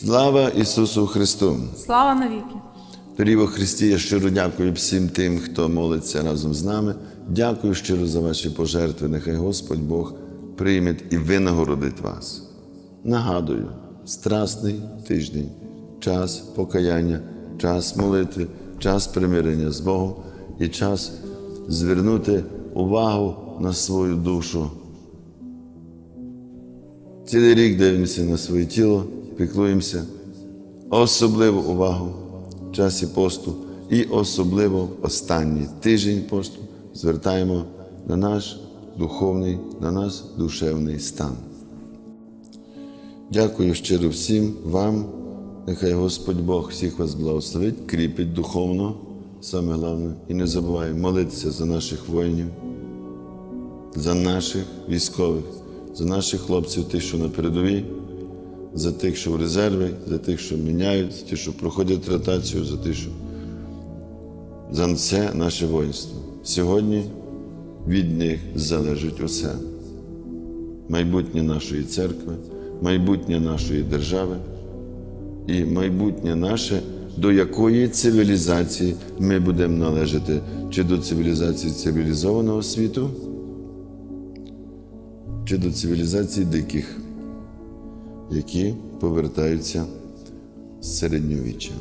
Слава Ісусу Христу! Слава навіки! Дорогі во Христі, я щиро дякую всім тим, хто молиться разом з нами. Дякую щиро за ваші пожертви. Нехай Господь Бог прийме і винагородить вас. Нагадую, страсний тиждень, час покаяння, час молитви, час примирення з Богом і час звернути увагу на свою душу. Цілий рік дивимося на своє тіло, піклуємося, особливу увагу в часі посту і особливо в останній тиждень посту звертаємо на наш духовний, на наш душевний стан. Дякую щиро всім вам. Нехай Господь Бог всіх вас благословить, кріпить духовно, саме головне, і не забуваємо молитися за наших воїнів, за наших військових, за наших хлопців, тих, що на передовій, за тих, що в резерві, за тих, що міняють, за тих, що проходять ротацію, за тих, що за це наше воїнство. Сьогодні від них залежить усе. Майбутнє нашої церкви, майбутнє нашої держави і майбутнє наше, до якої цивілізації ми будемо належати, чи до цивілізації цивілізованого світу, чи до цивілізації диких, які повертаються з середньовіччя.